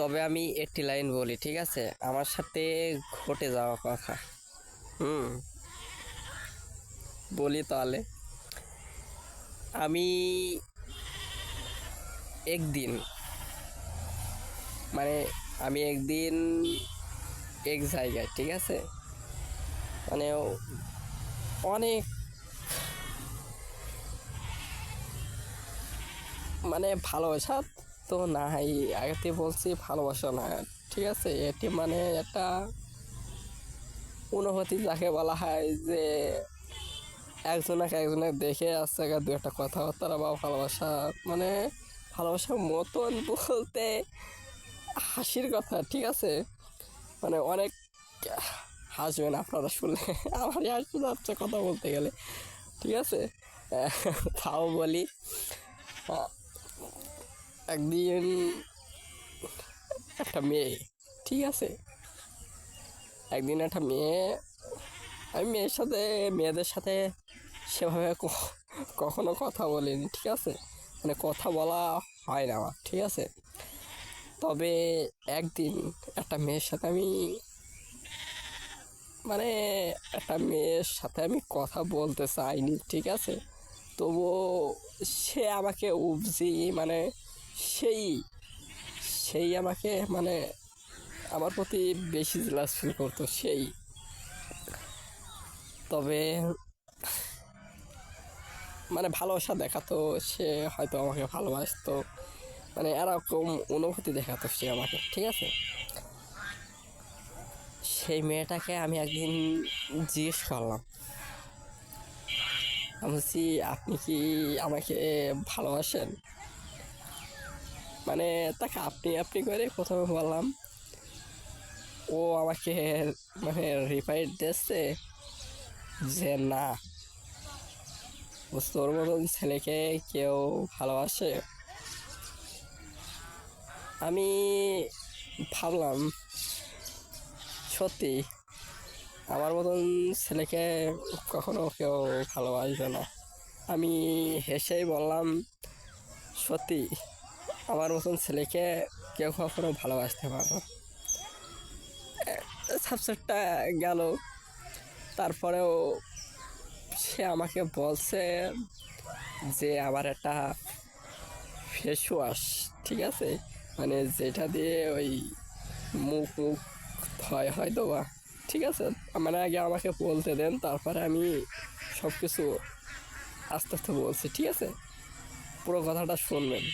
তবে আমি একটি লাইন বলি, ঠিক আছে? আমার সাথে ঘটে যাওয়া কথা। হুম। বলি তাহলে। আমি একদিন মানে আমি একদিন এক জায়গায়, ঠিক আছে? মানে অনেক মানে ভালোবাসা তো নাই আগেতে বলছি ভালোবাসা না, ঠিক আছে? এটি মানে একটা অনুভূতি যাকে বলা হয় যে একজনকে একজনের দেখে আসছে দু একটা কথাবার্তা বা ভালোবাসা মানে ভালোবাসার মতন বলতে হাসির কথা, ঠিক আছে? মানে অনেক হাসবেন আপনারা শুনলে আমার হাসি যাচ্ছে কথা বলতে গেলে, ঠিক আছে? তাও বলি একদিন একটা মেয়ে। ঠিক আছে? একদিন একটা মেয়ে, আমি মেয়ের সাথে, মেয়েদের সাথে সেভাবে কখনো কথা বলিনি, ঠিক আছে? মানে কথা বলা হয় না আমার, ঠিক আছে? তবে একদিন একটা মেয়ের সাথে আমি মানে একটা মেয়ের সাথে আমি কথা বলতে চাইনি, ঠিক আছে? তবুও সে আমাকে উপজি মানে সেই সেই আমাকে মানে আমার প্রতি বেশি জেলাস ফিল করতো, সেই। তবে মানে ভালোবাসা দেখাতো, সে হয়তো আমাকে ভালোবাসতো। মানে এরকম অনুভূতি দেখাতো সে আমাকে, ঠিক আছে? সেই মেয়েটাকে আমি একদিন জিজ্ঞেস করলাম, আমি বলছি, আপনি কি আমাকে ভালোবাসেন? মানে তাকে আপনি আপনি করে প্রথমে বললাম, ও আমাকে মানে রিপ্লাই দিচ্ছে যে, না, তোর মতন ছেলেকে কেউ ভালোবাসে? আমি ভাবলাম, সত্যি, আমার মতন ছেলেকে কখনো কেউ ভালোবাসবে না। আমি হেসেই বললাম, সত্যি আমার মতন ছেলেকে কেউ কখনো ভালোবাসতে পারবে না। সাবজেক্টটা গেল, তারপরেও সে আমাকে বলছে যে আমার একটা ফেস ওয়াশ ঠিক আছে? মানে যেটা দিয়ে ওই মুখ মুখ হয়, হয়তো বা, ঠিক আছে? মানে আগে আমাকে বলতে দেন, তারপরে আমি সব কিছু আস্তে আস্তে বলছি, ঠিক আছে? পুরো কথাটা শুনবেন।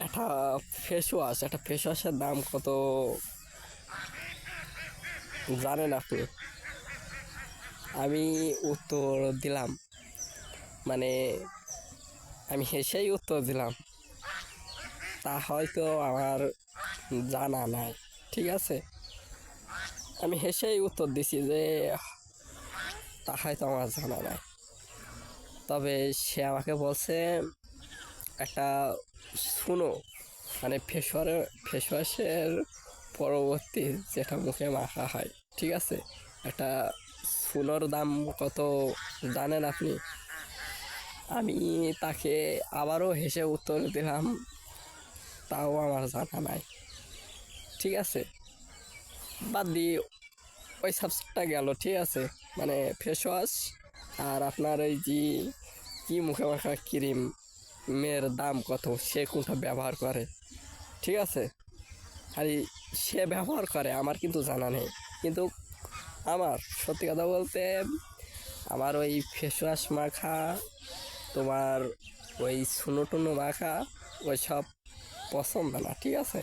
একটা ফেস ওয়াশ একটা ফেস ওয়াশের দাম কত? জানেন আপনি? আমি উত্তর দিলাম। মানে আমি হেসেই উত্তর দিলাম। তা হয়তো আমার জানা নাই, ঠিক আছে? আমি হেসেই উত্তর দিছি যে, তা হয়তো আমার জানা নাই। তবে সে আমাকে বলছে একটা শুনো মানে ফেসওয়ারের ফেসওয়াশের পরবর্তী যেটা মুখে মাখা হয়, ঠিক আছে? একটা ফুলোর দাম কত জানেন আপনি? আমি তাকে আবারও হেসে উত্তর দিলাম, তাও আমার জানা নাই, ঠিক আছে? বাদ দিয়ে ওই সাবজেক্টটা গেল, ঠিক আছে? মানে ফেস ওয়াশ আর আপনার এই যে কী মুখে মাখা ক্রিম মেয়ের দাম কত? সে কোনটা ব্যবহার করে? ঠিক আছে? আর, সে ব্যবহার করে, আমার কিন্তু জানা নেই। কিন্তু আমার, সত্যি কথা বলতে, আমার ওই ফেস ওয়াশ মাখা, তোমার ওই সুনো টুনো মাখা, ওই সব পছন্দ না, ঠিক আছে?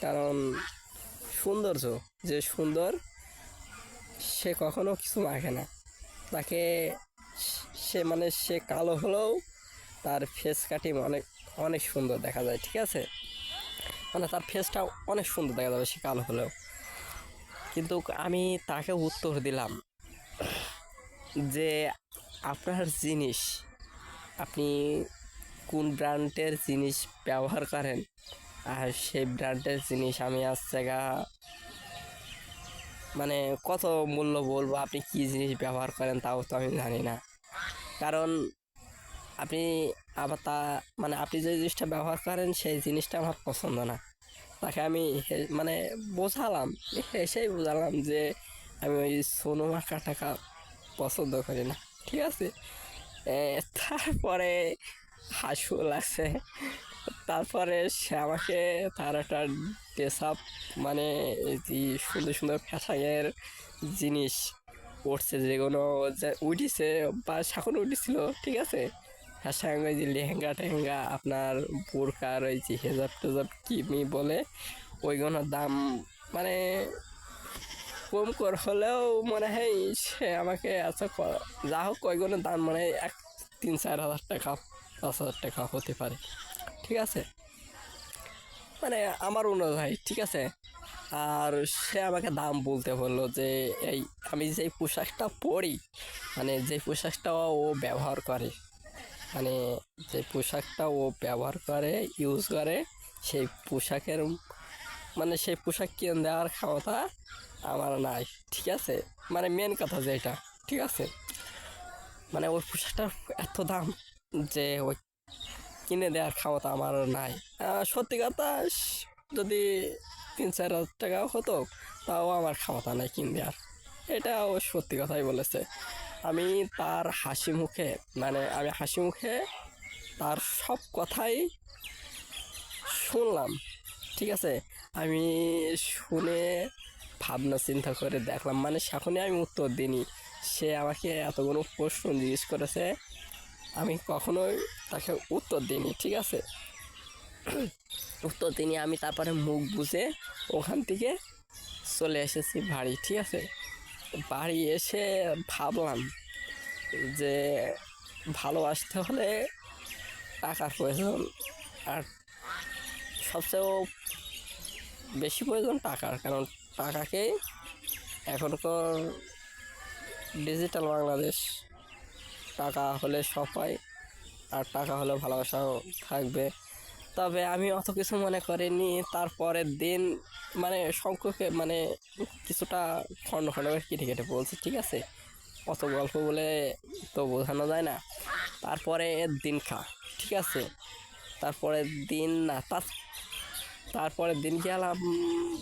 কারণ সৌন্দর্য, যে সুন্দর, সে কখনো কিছু মাখে না। তাকে সে মানে সে কালো হলেও তার ফেস কাটিং অনেক অনেক সুন্দর দেখা যায়, ঠিক আছে? মানে তার ফেসটা অনেক সুন্দর দেখা যাবে সে কালো হলেও। কিন্তু আমি তাকে উত্তর দিলাম যে আপনার জিনিস আপনি কোন ব্র্যান্ডের জিনিস ব্যবহার করেন? আর সেই ব্র্যান্ডের জিনিস আমি আজ জায়গা মানে কত মূল্য বলব, আপনি কী জিনিস ব্যবহার করেন তাও তো আমি জানি না। কারণ আপনি আবার তা মানে আপনি যে জিনিসটা ব্যবহার করেন, সেই জিনিসটা আমার পছন্দ না। তাকে আমি মানে বোঝালাম এসেই বোঝালাম যে আমি ওই সোনো মাখা টাকা পছন্দ করি না, ঠিক আছে? তারপরে হাসু লাগছে। তারপরে সে আমাকে তার একটা ড্রেস আপ মানে সুন্দর সুন্দর ফ্যাশনের জিনিস উঠছে যেগুলো উঠিছে বা এখন উঠেছিল ঠিক আছে? ফ্যাশন ওই যে লেহেঙ্গা টেহেঙ্গা আপনার বোরকার ওই যে হেজাব টেজাব কি মি বলে ওইগুলোর দাম মানে কম কর হলেও মনে হয় সে আমাকে আচ্ছা যা হোক ওইগুলোর দাম মানে এক তিন চার হাজার টাকা, পাঁচ হাজার টাকা হতে পারে। ঠিক আছে? মানে আমার অনুযায়ী, ঠিক আছে? আর সে আমাকে দাম বলতে বলল যে, এই, আমি যেই পোশাকটা পরি মানে যে পোশাকটা ও ব্যবহার করে মানে যে পোশাকটা ও ব্যবহার করে ইউজ করে, সেই পোশাকের মানে সেই পোশাক কিনে দেওয়ার ক্ষমতা আমার নাই, ঠিক আছে? মানে মেন কথা যে এটা, ঠিক আছে? মানে ওই পোশাকটার এত দাম যে ওই কিনে দেওয়ার ক্ষমতা আমার নাই। সত্যি কথা, যদি তিন চার হাজার টাকা হতো, তাও আমার ক্ষমতা নাই কিনে দেওয়ার। এটা ও সত্যি কথাই বলেছে। আমি তার হাসি মুখে মানে আমি হাসি মুখে তার সব কথাই শুনলাম, ঠিক আছে? আমি শুনে ভাবনা চিন্তা করে দেখলাম মানে সেখনই আমি উত্তর দিইনি। সে আমাকে এতগুলো প্রশ্ন জিজ্ঞেস করেছে, আমি কখনোই তাকে উত্তর দিইনি, ঠিক আছে? উত্তর দিইনি, আমি তারপরে মুখ বুঝে ওখান থেকে চলে এসেছি বাড়ি, ঠিক আছে? বাড়ি এসে ভাবলাম যে ভালোবাসতে হলে টাকার প্রয়োজন আর সবচেয়ে বেশি প্রয়োজন টাকার, কারণ টাকাকে এখনকার ডিজিটাল বাংলাদেশ, টাকা হলে সব হয় আর টাকা হলে ভালোবাসাও থাকবে। তবে আমি অত কিছু মনে করিনি। তারপরের দিন মানে সংখ্যকে মানে কিছুটা খণ্ড খণ্ড করে কেটে কেটে বলছি, ঠিক আছে? অত গল্প বলে তো বোঝানো যায় না। তারপরে দিন খা, ঠিক আছে? তারপরে দিন না, তার তারপরের দিন গেলাম,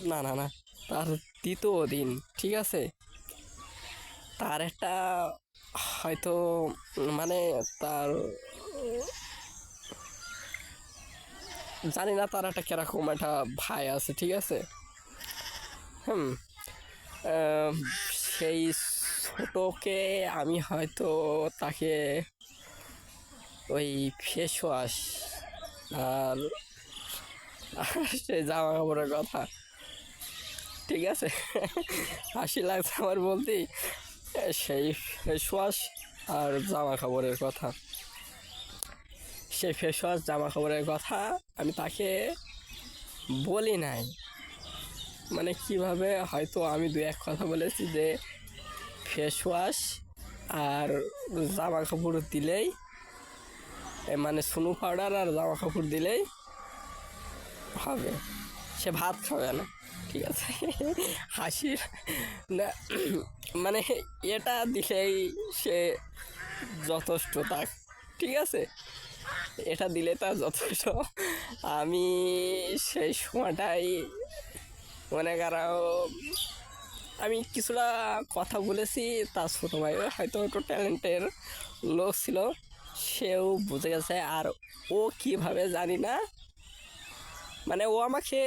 না না না, তার দ্বিতীয় দিন, ঠিক আছে? তার একটা হয়তো মানে তার জানি না তার একটা কীরকম একটা ভাই আছে, ঠিক আছে? হুম সেই ছোটোকে আমি হয়তো তাকে ওই ফেস ওয়াশ আর সেই জামা কাপড়ের কথা, ঠিক আছে? হাসি লাগছে আমার বলতেই সেই ফেস ওয়াশ আর জামা কাপড়ের কথা। সেই ফেস ওয়াশ জামা কাপড়ের কথা আমি তাকে বলি নাই। মানে কীভাবে হয়তো আমি দু এক কথা বলেছি যে ফেস ওয়াশ আর জামা কাপড় দিলেই মানে সুনু পাউডার আর জামা কাপড় দিলেই হবে। সে ভাত খাবে না, ঠিক আছে? হাসির না মানে এটা দিলেই সে যথেষ্ট তাক ঠিক আছে? এটা দিলে তার যথেষ্ট। আমি সেই সময়টাই মনে করো, আমি কিছুটা কথা বলেছি, তার ছোটো ভাই হয়তো একটু ট্যালেন্টের লোক ছিল, সেও বুঝে গেছে, আর ও কীভাবে জানি না। মানে ও আমাকে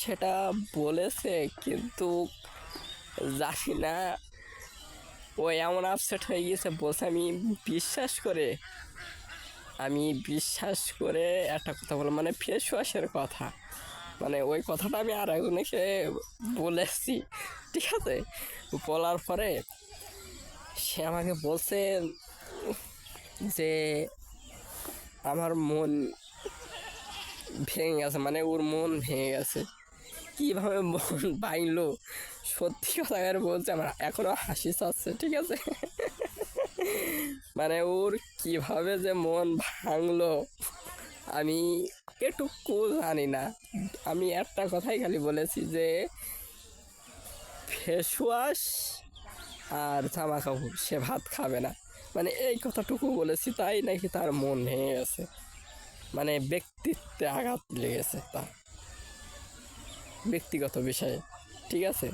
সেটা বলেছে, কিন্তু জানি না। ও এমন আপসেট হয়ে গিয়েছে বলছে, আমি বিশ্বাস করে আমি বিশ্বাস করে একটা কথা বললাম মানে ফেস ওয়াশের কথা। মানে ওই কথাটা আমি আর একজনকে বলেছি, ঠিক আছে? বলার পরে সে আমাকে বলছে যে আমার মন ভেঙে গেছে মানে ওর মন ভেঙে গেছে। কীভাবে মন ভাঙলো? সত্যি কথা বলছে, আমার এখনও হাসি চাচ্ছে, ঠিক আছে? মানে ওর কীভাবে যে মন ভাঙলো, আমি এটুকু জানি না। আমি একটা কথাই খালি বলেছি যে ফেস ওয়াশ আর জামা কাপড় সে ভাত খাবে না। মানে এই কথাটুকু বলেছি, তাই নাকি তার মন ভেঙে গেছে মানে ব্যক্তিত্বে আঘাত লেগেছে তার। ব্যক্তিগত বিষয়ে, ঠিক আছে?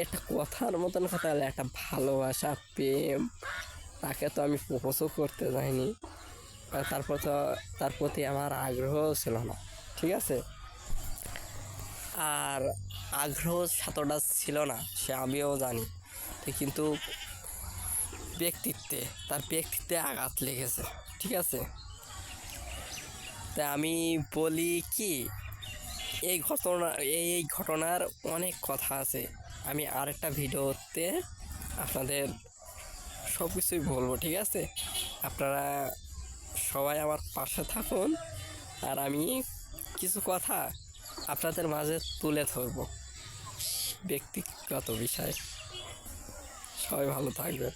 এটা কথার মতন কথা হলে একটা ভালোবাসা, প্রেম, তাকে তো আমি প্রপোজও করতে যাইনি। তারপর তো, তার প্রতি আমার আগ্রহ ছিল না, ঠিক আছে? আর আগ্রহ সাতটা ছিল না, সে আমিও জানি কিন্তু ব্যক্তিত্বে, তার ব্যক্তিত্বে আঘাত লেগেছে, ঠিক আছে? তা আমি বলি কি, এই ঘটনা এই ঘটনার অনেক কথা আছে। আমি আরেকটা ভিডিওতে আপনাদের সব কিছুই বলব, ঠিক আছে? আপনারা সবাই আমার পাশে থাকুন, আর আমি কিছু কথা আপনাদের মাঝে তুলে ধরব। ব্যক্তিগত বিষয়। সবাই ভালো থাকবে